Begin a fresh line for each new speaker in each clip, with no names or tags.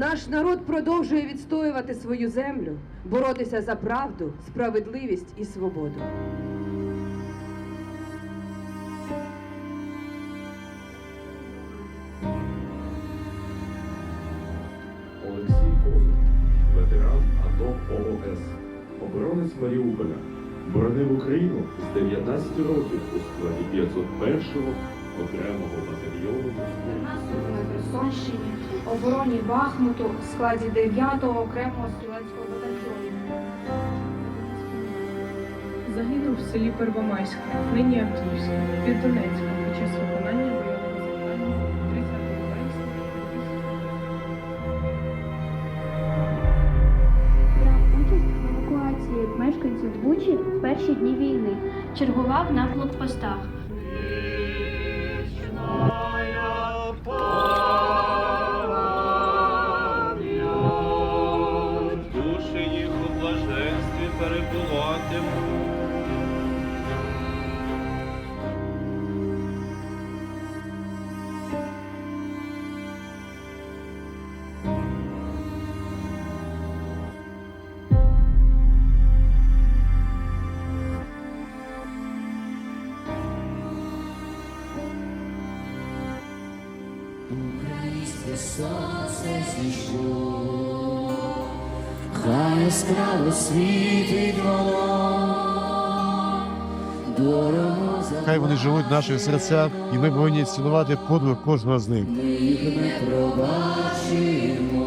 Наш народ продовжує відстоювати свою землю, боротися за правду, справедливість і свободу.
Олексій Козир, ветеран АТО ООС, оборонець Маріуполя, боронив Україну з 19 років у складі 501-го окремого батальйону.
на Херсонщині, обороні Бахмуту в складі 9-го окремого стрілецького батальйону.
Загинув в селі Первомайське, нині Авдіївське, під Донецьком під час виконання бойового завдання 30 вересня.
брав участь в евакуації мешканців Бучі в перші дні війни. Чергував на блокпостах.
У блаженстві перебуватимуть.
Українське сонце зійшло, хай яскраво світить воно, дорого за
Хай вони живуть в наших серцях, і ми повинні цінувати подвиг кожного з них.
ми їх не пробачимо,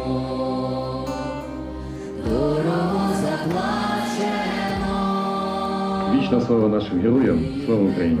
дорого заплачено.
Вічна слава нашим героям, слава Україні!